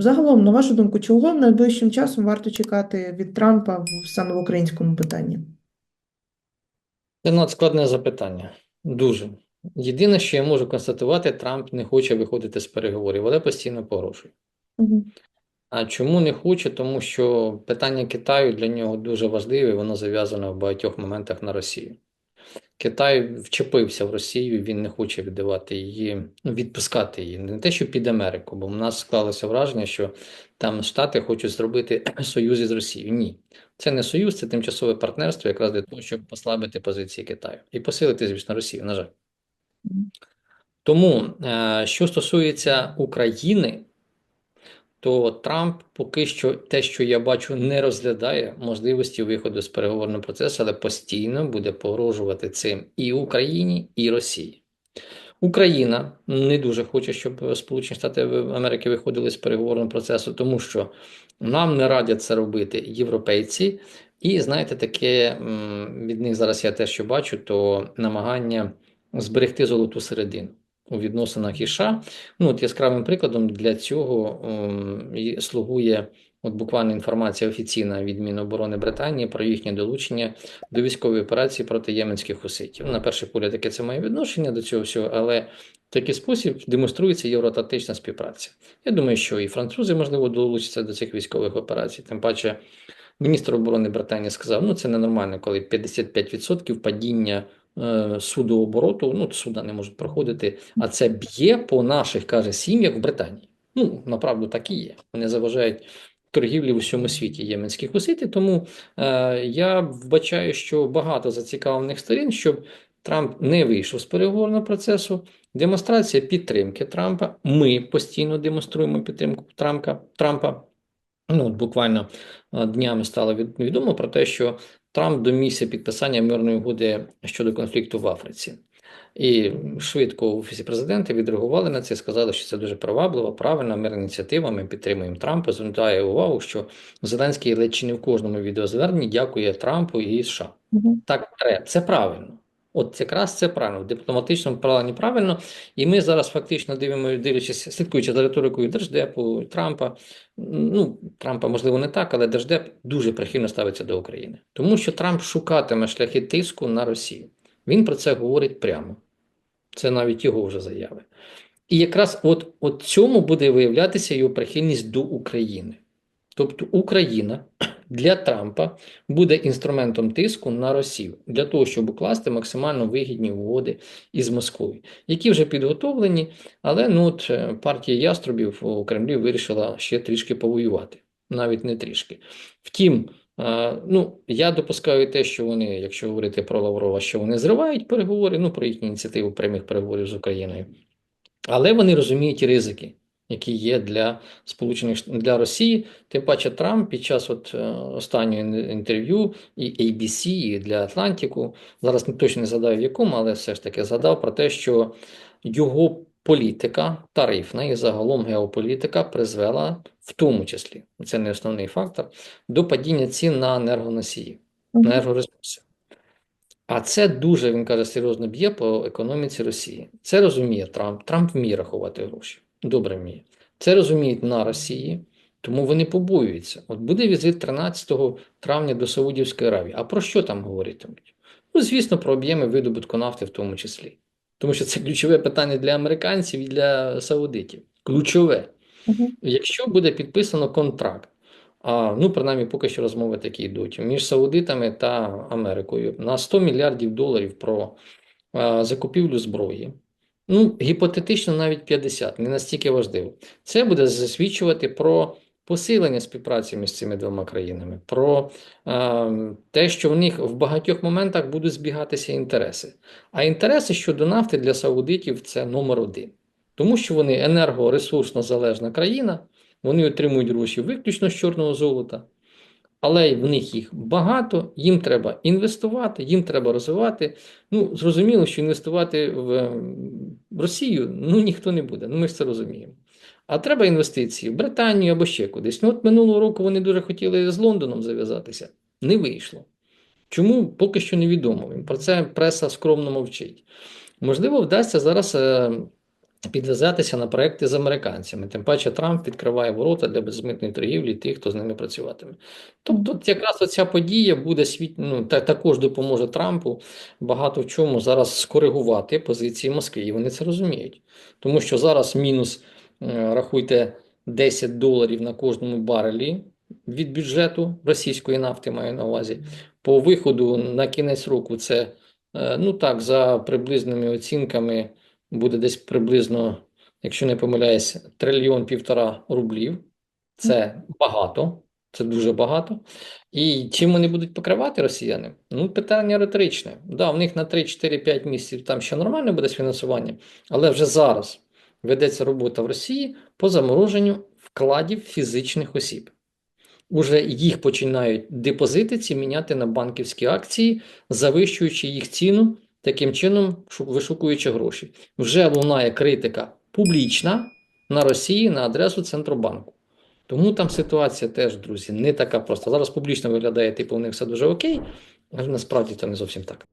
загалом, на вашу думку, чого найближчим часом варто чекати від Трампа саме в українському питанні? Це надскладне запитання. Дуже. Єдине, що я можу констатувати, Трамп не хоче виходити з переговорів, але постійно погрожує. Угу. А чому не хоче? Тому що питання Китаю для нього дуже важливе, воно зав'язане в багатьох моментах на Росію. Китай вчепився в Росію, він не хоче віддавати її, ну, відпускати її. Не те, що під Америку, бо в нас склалося враження, що там Штати хочуть зробити союз із Росією. Ні, це не союз, це тимчасове партнерство, якраз для того, щоб послабити позиції Китаю і посилити, звісно, Росію, на жаль. Тому, е, що стосується України, то Трамп поки що те, що я бачу, не розглядає можливості виходу з переговорного процесу, але постійно буде погрожувати цим і Україні, і Росії. Україна не дуже хоче, щоб Сполучені Штати Америки виходили з переговорного процесу, тому що нам не радять це робити європейці. І знаєте, таке від них зараз я те, що бачу, то намагання зберегти золоту середину у відносинах із США. Ну, от яскравим прикладом для цього ем, і слугує от буквально інформація офіційна від Міноборони Британії про їхнє долучення до військової операції проти єменських хуситів. На перший погляд, яке це має відношення до цього всього, але такий спосіб демонструється євроатлантична співпраця. Я думаю, що і французи, можливо, долучаться до цих військових операцій. Тим паче, міністр оборони Британії сказав: ну це ненормально, коли 55% падіння судообороту, ну суда не можуть проходити, а це б'є по наших, каже, сім'ях в Британії. Ну, направду так і є. Вони заважають торгівлі в усьому світі єменські хусити, тому е, я вбачаю, що багато зацікавлених сторін, щоб Трамп не вийшов з переговорного процесу. Демонстрація підтримки Трампа. Ми постійно демонструємо підтримку Трампа. Трампа. Ну, от буквально е, днями стало відомо про те, що Трамп домігся підписання мирної угоди щодо конфлікту в Африці. І швидко в офісі президента відреагували на це, сказали, що це дуже приваблива, правильна мирна ініціатива. Ми підтримуємо Трампа. Звертає увагу, що Зеленський ледь чи не в кожному відеозверненні дякує Трампу і США. Угу. Так це правильно. От якраз це правильно, в дипломатичному плані правильно. І ми зараз фактично дивимося, дивлячись, слідкуючи за риторикою Держдепу, Трампа. Ну, Трампа, можливо, не так, але Держдеп дуже прихильно ставиться до України. Тому що Трамп шукатиме шляхи тиску на Росію. Він про це говорить прямо. Це навіть його вже заяви. І якраз от, от цьому буде виявлятися його прихильність до України. Тобто Україна для Трампа буде інструментом тиску на Росію для того, щоб укласти максимально вигідні угоди із Москвою, які вже підготовлені, але ну от е, партія яструбів у Кремлі вирішила ще трішки повоювати, навіть не трішки. Втім, ну я допускаю те, що вони, якщо говорити про Лаврова, що вони зривають переговори, ну про їхню ініціативу прямих переговорів з Україною, але вони розуміють ризики. Які є для Сполучених для Росії, тим паче Трамп під час от, е, останнього інтерв'ю і ABC, і для Атлантику, зараз не точно не згадаю в якому, але все ж таки згадав про те, що його політика тарифна і загалом геополітика призвела, в тому числі, це не основний фактор, до падіння цін на енергоносії, на енергоресурси. А це дуже, він каже, серйозно б'є по економіці Росії. Це розуміє Трамп. Трамп вміє рахувати гроші. Добре вміє. Це розуміють на Росії, тому вони побоюються. От буде візит 13 травня до Саудівської Аравії. А про що там говоритимуть? Ну, звісно, про об'єми видобутку нафти в тому числі. Тому що це ключове питання для американців і для саудитів. Ключове. Угу. Якщо буде підписано контракт, а, ну, принаймні, поки що розмови такі йдуть, між Саудитами та Америкою на 100 мільярдів доларів про а, закупівлю зброї, ну, гіпотетично навіть 50, не настільки важливо. Це буде засвідчувати про посилення співпраці між цими двома країнами, про а, те, що в них в багатьох моментах будуть збігатися інтереси. А інтереси щодо нафти для саудитів це номер один. Тому що вони енергоресурсно залежна країна, вони отримують гроші виключно з чорного золота, але в них їх багато, їм треба інвестувати, їм треба розвивати. Ну, зрозуміло, що інвестувати в Росію ну, ніхто не буде, ну ми ж це розуміємо. А треба інвестиції в Британію або ще кудись. Ну, от минулого року вони дуже хотіли з Лондоном зав'язатися. Не вийшло. Чому поки що невідомо. Про це преса скромно мовчить. Можливо, вдасться зараз е, підв'язатися на проекти з американцями. Тим паче Трамп відкриває ворота для безмитної торгівлі тих, хто з ними працюватиме. Тобто, якраз оця подія буде світ... ну, та, також допоможе Трампу багато в чому зараз скоригувати позиції Москви. І вони це розуміють. Тому що зараз мінус, е, рахуйте, 10 доларів на кожному барелі від бюджету російської нафти, маю на увазі. По виходу на кінець року це, е, ну так, за приблизними оцінками буде десь приблизно, якщо не помиляюсь, трильйон півтора рублів. Це багато, це дуже багато. І чим вони будуть покривати росіяни? Ну, питання риторичне. Да, в них на 3-4-5 місяців там ще нормально буде з фінансуванням, але вже зараз ведеться робота в Росії по замороженню вкладів фізичних осіб. Уже їх починають депозити ці міняти на банківські акції, завищуючи їх ціну, таким чином вишукуючи гроші. Вже лунає критика публічна на Росії на адресу Центробанку. Тому там ситуація теж, друзі, не така проста. Зараз публічно виглядає, типу, у них все дуже окей, але насправді це не зовсім так.